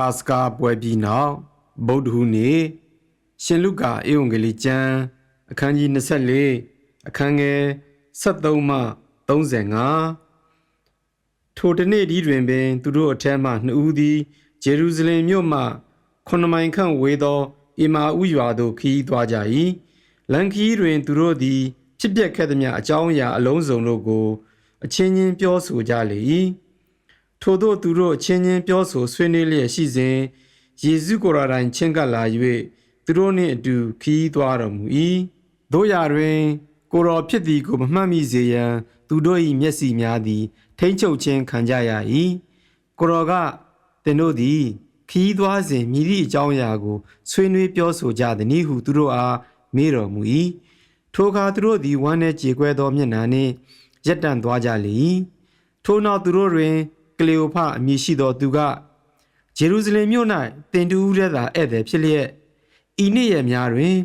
ပါစကာပွဲပြီးနောက်ဗုဒ္ဓဟူးနေ့ရှင်လုကာဧဝံဂေလိကျမ်းအခန်းကြီး24အခန်းငယ်73မှ35ထိုတနေ့ဒီတွင်ပင် သူတို့အထက်မှနှစ်ဦးသည်ဂျေရုဇလင်မြို့မှခုနှစ်မိုင်ခန့်ဝေးသောအီမာဥရွာသို့ခရီးသွားကြ၏လန်ခီးတွင် သူတို့သည် ဖြစ်ပျက်ခဲ့သမျှအကြောင်းအရာအလုံးစုံတို့ကို အချင်းချင်းပြောဆိုကြလေ၏ ထို့သောသူတို့အချင်းချင်းပြောဆိုဆွေးနွေးလျက်ရှိစဉ်ယေရှုကိုယ်တော်တိုင်ချင်းကပ်လာ၍သူတို့နှင့်အတူခရီးသွားတော်မူ၏တို့ရာတွင် ကိုယ်တော်ဖြစ်သည်ကိုမမှတ်မိစေရန်သူတို့၏မျက်စိများသည် ထိမ့်ချုပ်ခြင်းခံကြရ၏ကိုယ်တော်ကသင်တို့သည်ခရီးသွားစဉ်မြည်သည့်အကြောင်းအရာကိုဆွေးနွေးပြောဆိုကြသည်နည်းဟုသူတို့အားမေးတော်မူ၏ထိုအခါသူတို့သည်ဝမ်းနှင့်ကြေကွဲသောမျက်နှာနှင့်ရက်တန့်သွားကြလေ၏ထိုနောက်သူတို့တွင် ကလေယိုဖအမည်ရှိသောသူကဂျေရုဇလင်မြို့၌တင်တူးရဲသာဧည့်သည်ဖြစ်လျက်ဤနေ့ရက်များတွင်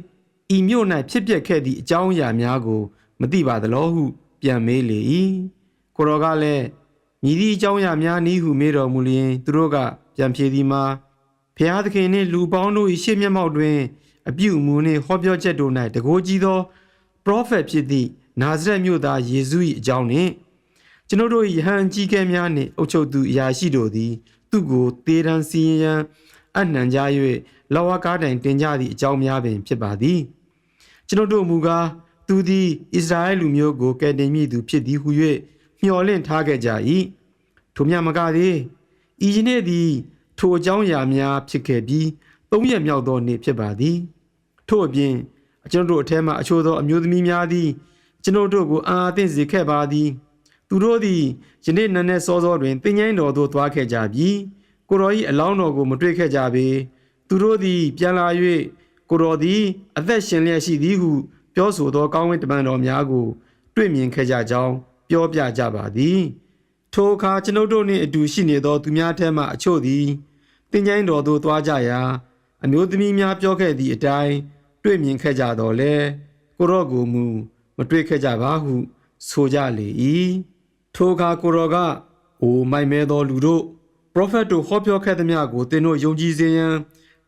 ဤမြို့၌ဖြစ်ပျက်ခဲ့သည့်အကြောင်းအရာများကို မသိပါသလောဟု ပြန်မေးလေ၏ကိုရောကလည်းမြည်သည့်အကြောင်းအရာများနည်းဟုမေးတော်မူလျင်သူတို့ကပြန်ဖြေသည်မှာဖျားသခင်နှင့်လူပေါင်းတို့၏ရှေ့မျက်မှောက်တွင် အပြုအမူနှင့်ဟောပြောချက်တို့၌တကိုးကြီးသောပရောဖက်ဖြစ်သည့်နာဇရက်မြို့သားယေရှု၏အကြောင်းနှင့် ကျွန်ုပ်တို့၏ယဟန်အကြီးကဲများနှင့်အုပ်ချုပ်သူအရာရှိတို့သည် သူ့ကိုတေရန်စီရင်ရန်အနှံကြ၍လောဝကားတိုင်တင်ကြသည့်အကြောင်းများပင်ဖြစ်ပါသည်ကျွန်ုပ်တို့မူကားသူသည်ဣသရေလလူမျိုးကိုကယ်တင်မည်သူဖြစ်သည်ဟု၍မျှော်လင့်ထားခဲ့ကြ၏ထိုမြတ်မကသည်ဤယနေ့သည် ထိုအကြောင်းအရာများဖြစ်ခဲ့ပြီးသုံးရက်မြောက်သောနေ့ဖြစ်ပါသည် ထို့အပြင်ကျွန်ုပ်တို့အထက်မှအချို့သောအမျိုးသမီးများသည်ကျွန်ုပ်တို့ကိုအာအသင့်စေခဲ့ပါသည် သူတို့သည်ယနေ့နံနက်စောစောတွင်တင်ញိုင်းတော်သို့သွားခဲ့ကြပြီကိုတော်၏အလောင်းတော်ကိုမတွေ့ခဲ့ကြပေသူတို့သည်ပြန်လာ၍ကိုတော်သည်အသက်ရှင်လျက်ရှိသည်ဟုပြောဆိုသောကောင်းကင်တမန်တော်များကို တွေ့မြင်ခဲ့ကြကြောင်းပြောပြကြပါသည်ထိုအခါကျွန်ုပ်တို့နှင့်အတူရှိနေသောသူများထဲမှအချို့သည်တင်ញိုင်းတော်သို့သွားကြရာအမျိုးသမီးများပြောခဲ့သည့်အတိုင်းတွေ့မြင်ခဲ့ကြတော်လဲကိုရော့ကိုမူမတွေ့ခဲ့ကြပါဟုဆိုကြလေ၏ ထိုအခါကိုရောကအိုမိုက်မဲသောလူတို့ပရောဖက်တို့ဟောပြောခဲ့သမျှကိုသင်တို့ယုံကြည်စေရန်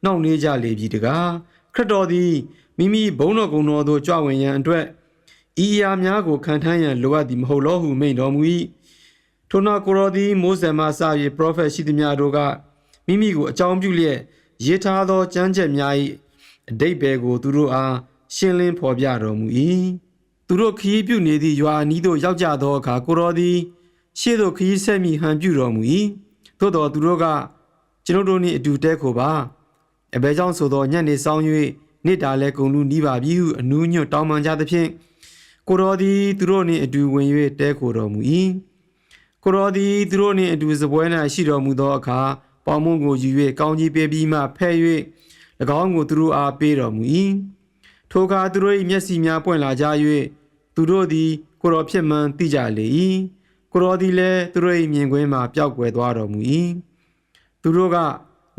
နှောင့်နှေးကြလေပြီတကားခရစ်တော်သည်မိမိဘုန်းတော်ကုံတော်သို့ကြွဝင်ရန်အတွက်ဤအရာများကိုခံထမ်းရန်လိုအပ်သည်မဟုတ်လောဟုမိန့်တော်မူ၏ထိုနောက်ကိုရောသည်မိုးစေမစ၍ပရောဖက်ရှိသည်များတို့ကမိမိကိုအကြောင်းပြုလျက်ရေးထားသောကြမ်းကြက်များ၏အတိတ်ဘယ်ကိုသူတို့အားရှင်းလင်းဖော်ပြတော်မူ၏ သူတို့ခရီးပြုနေသည့်ရွာအနီးသို့ရောက်ကြသောအခါကိုရောသည်ရှေ့သို့ခရီးဆက်မိဟန်ပြုတော်မူ၏သို့တော်သူတို့ကကျွန်ုပ်တို့နှင့်အတူတဲခိုပါအဘဲကြောင့်ဆိုသောညနေဆောင်၍နေ့တာလဲကုန်လူနီးပါပြီဟုအနူးညွတ်တောင်းပန်ကြသဖြင့်ကိုရောသည်သူတို့နှင့်အတူဝင်၍တဲခိုတော်မူ၏ကိုရောသည်သူတို့နှင့်အတူစပွဲ၌ရှိတော်မူသောအခါပေါမုံကိုယူ၍ကောင်းကြီးပေးပြီးမှဖဲ့၍၎င်းကိုသူတို့အားပေးတော်မူ၏ ထိုအခါသူတို့၏မျက်စိများပွင့်လာကြ၍သူတို့သည် ကိုရောဖြစ်မှန်သိကြလေ၏ကိုရောသည်လည်းသူတို့၏မြင်ကွင်းမှပျောက်ကွယ်သွားတော်မူ၏သူတို့က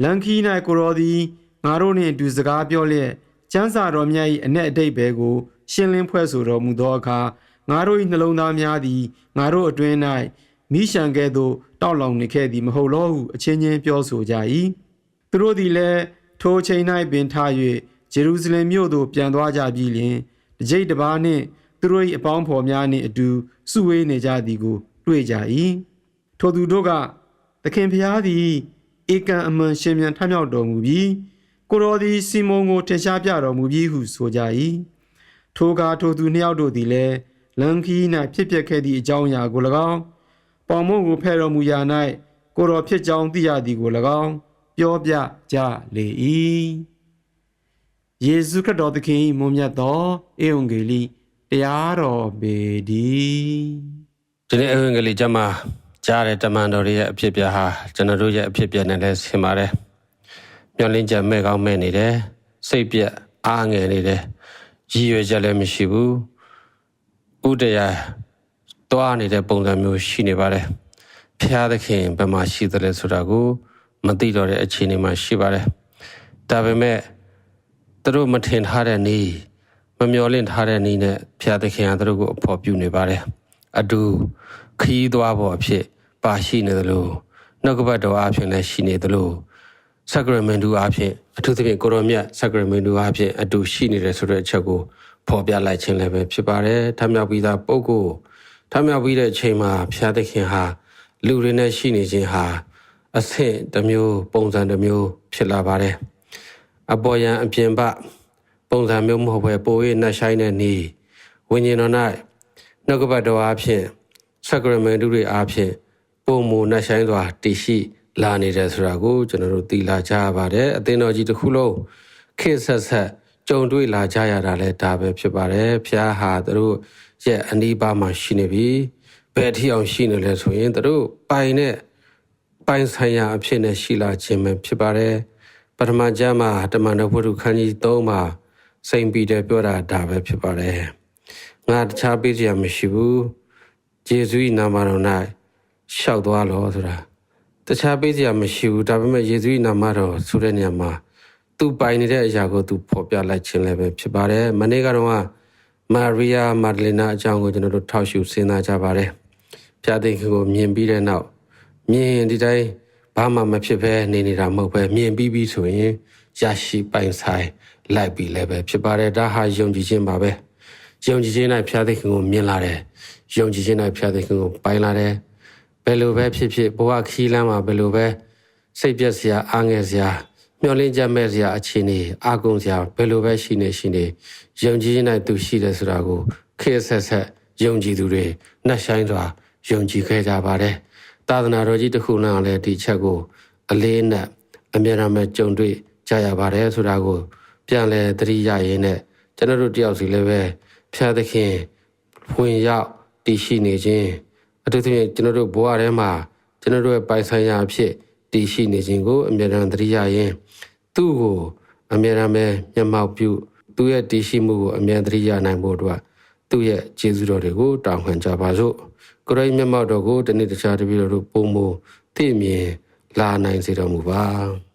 လန်ခီ၌ကိုရောသည်ငါတို့နှင့်အတူစကားပြောလျက်ကျမ်းစာတော်မြတ်၏အ내အတိတ်ဘဲကို ရှင်းလင်းဖွဲ့ဆိုတော်မူသောအခါငါတို့၏နှလုံးသားများသည်ငါတို့အတွင်း၌မိရှံကဲ့သို့တောက်လောင်နေခဲ့သည်မဟုတ်လောဟုအချင်းချင်းပြောဆိုကြ၏သူတို့သည်လည်းထိုအချိန်၌ပင်ထား၍ ဂျေရုဇလင်မြို့သို့ပြန်သွားကြပြီးလျှင်တကြိတ်တစ်ပါးနှင့်သူတို့၏အပေါင်းဖော်များနှင့်အတူစုဝေးနေကြသည်ကို တွေ့ကြ၏ထိုသူတို့ကသခင်ဖျားသည်ဧကံအမှန်ရှင်မြန်ထမြောက်တော်မူပြီးကိုတော်သည်စီမုန်ကိုထင်ရှားပြတော်မူပြီးဟုဆိုကြ၏ထိုကားထိုသူနှစ်ယောက်တို့သည်လည်းလန်ခီ၌ဖြစ်ပျက်ခဲ့သည့်အကြောင်းအရာကို၎င်းပေါမုံကိုဖဲ့တော်မူရာ၌ကိုတော်ဖြစ်ကြောင်းသိရသည်ကို၎င်းပြောပြကြလေ၏ ယေရှုခရစ်တော်သခင်၏မွန်မြတ်သောဧဝံဂေလိတရားတော်ပေတည်းဒီနေ့အင်္ဂလိပ်ကျမ်းမှာကြားတဲ့တမန်တော်တွေရဲ့အဖြစ်ပြဟာကျွန်တော်တို့ရဲ့အဖြစ်ပြနဲ့လည်းဆင်ပါတယ်။မျောလင်းချက်မဲ့ကောင်းမဲ့နေတယ်။စိတ်ပြက်အားငယ်နေတယ်။ရည်ရွယ်ချက်လည်းမရှိဘူး။ဥတရားတွားနေတဲ့ပုံစံမျိုးရှိနေပါတယ်။ဖျားသခင်ဘယ်မှာရှိသလဲဆိုတာကို မသိတော့တဲ့အခြေအနေမှာရှိပါတယ်။ဒါပေမဲ့ သူတို့မထင်ထားတဲ့နေ့မမျော်လင့်ထားတဲ့နေ့နဲ့ဖျားသခင်ကသူတို့ကိုအဖို့ပြုနေပါတယ်။အတူခီးသွားဖို့အဖြစ်ပါရှိနေသလိုနှုတ်ကပတ်တော်အဖြစ်လည်းရှိနေသလိုဆက်ကရမန်တူအဖြစ်အထူးသဖြင့်ကိုရိုမြတ်ဆက်ကရမန်တူအဖြစ်အတူရှိနေတယ်ဆိုတဲ့အချက်ကိုဖော်ပြလိုက်ခြင်းလည်းပဲဖြစ်ပါတယ်ထမြောက်ပြီးသားပုဂ္ဂိုလ်ထမြောက်ပြီးတဲ့အချိန်မှာဖျားသခင်ဟာလူတွေနဲ့ရှိနေခြင်းဟာအဆင့်တစ်မျိုးပုံစံတစ်မျိုးဖြစ်လာပါတယ် အပေါ်ယံအပြင်ပပုံစံမျိုးမဟုတ်ဘဲပို၍နှက်ဆိုင်တဲ့နေဝိညာဉ်တော်၌နှုတ်ကပတ်တော်အဖြစ်ဆက်ကရမန်တူတွေအဖြစ်ပုံမူနှက်ဆိုင်စွာတည်ရှိလာနေတယ်ဆိုတာကိုကျွန်တော်တို့သိလာကြရပါတယ်အသင်းတော်ကြီးတစ်ခုလုံးခေတ်ဆက်ဆက်ကြုံတွေ့လာကြရတာလဲဒါပဲဖြစ်ပါတယ်ဖျားဟာသူတို့ရဲ့အနီးပါးမှာရှိနေပြီဘယ်အထိအောင်ရှိနေလဲဆိုရင်သူတို့ပိုင်တဲ့ပိုင်ဆိုင်ရာအဖြစ်နဲ့ရှိလာခြင်းပဲဖြစ်ပါတယ် ပထမကျမ်းမှာတမန်တော်ဘုရုခန်းကြီး3မှာစိန်ပီတယ်ပြောတာဒါပဲဖြစ်ပါတယ်ငါတခြားပေးစရာမရှိဘူးယေရှု၏နာမတော်၌ရှောက်သွားလောဆိုတာတခြားပေးစရာမရှိဘူးဒါပေမဲ့ယေရှု၏နာမတော်ဆိုတဲ့နေရာမှာသူပိုင်နေတဲ့အရာကိုသူဖော်ပြလိုက်ခြင်းလည်းပဲဖြစ်ပါတယ်မနေ့ကတော့မာရီယာမာဒလီနာအကြောင်းကိုကျွန်တော်တို့ထောက်ရှုစဉ်းစားကြပါတယ်ပြတဲ့ခင်ကိုမြင်ပြီးတဲ့နောက်မြင်ရင်ဒီတိုင်း ဘာမှမဖြစ်ဘဲနေနေတာမဟုတ်ပဲမြင်ပြီးပြီဆိုရင်ရရှိပိုင်ဆိုင်လိုက်ပြီလည်းပဲဖြစ်ပါတယ်ဒါဟာယုံကြည်ခြင်းပါပဲယုံကြည်ခြင်း၌ဖျားသခင်ကိုမြင်လာတယ်ယုံကြည်ခြင်း၌ဖျားသခင်ကိုပိုင်လာတယ်ဘယ်လိုပဲဖြစ်ဖြစ်ဘဝခီးလမ်းမှာဘယ်လိုပဲစိတ်ပြက်စရာအားငယ်စရာမျောလင်းချက်မဲ့စရာအခြေအနေအာကုန်စရာဘယ်လိုပဲရှိနေရှိနေယုံကြည်ခြင်း၌သူရှိတယ်ဆိုတာကိုခေတ်ဆက်ဆက်ယုံကြည်သူတွေနှက်ဆိုင်စွာယုံကြည်ခဲ့ကြပါတယ် သာသနာတော်ကြီးတစ်ခုလုံးလည်းဒီချက်ကို အလေးနဲ့အမြဲတမ်းပဲကြုံတွေ့ကြရပါတယ်ဆိုတာကို ပြန်လဲသတိရရင်းနဲ့ကျွန်တော်တို့တယောက်စီလည်းပဲဖျားသခင်ဖွင့်ရောက်တည်ရှိနေခြင်းအထူးသဖြင့်ကျွန်တော်တို့ဘဝထဲမှာကျွန်တော်တို့ရဲ့ပိုင်ဆိုင်ရာအဖြစ်တည်ရှိနေခြင်းကိုအမြဲတမ်းသတိရရင်သူ့ကိုအမြဲတမ်းပဲမျက်မှောက်ပြုသူ့ရဲ့တည်ရှိမှုကိုအမြဲသတိရနိုင်ဖို့အတွက်သူ့ရဲ့ကျေးဇူးတော်တွေကိုတောင်းခံကြပါစို့ ကိုရိုင်းမျက်မှောက်တော်ကိုတနေ့တခြားတပည့်တော်တို့ပုံမသိမြင်လာနိုင်စေတော်မူပါ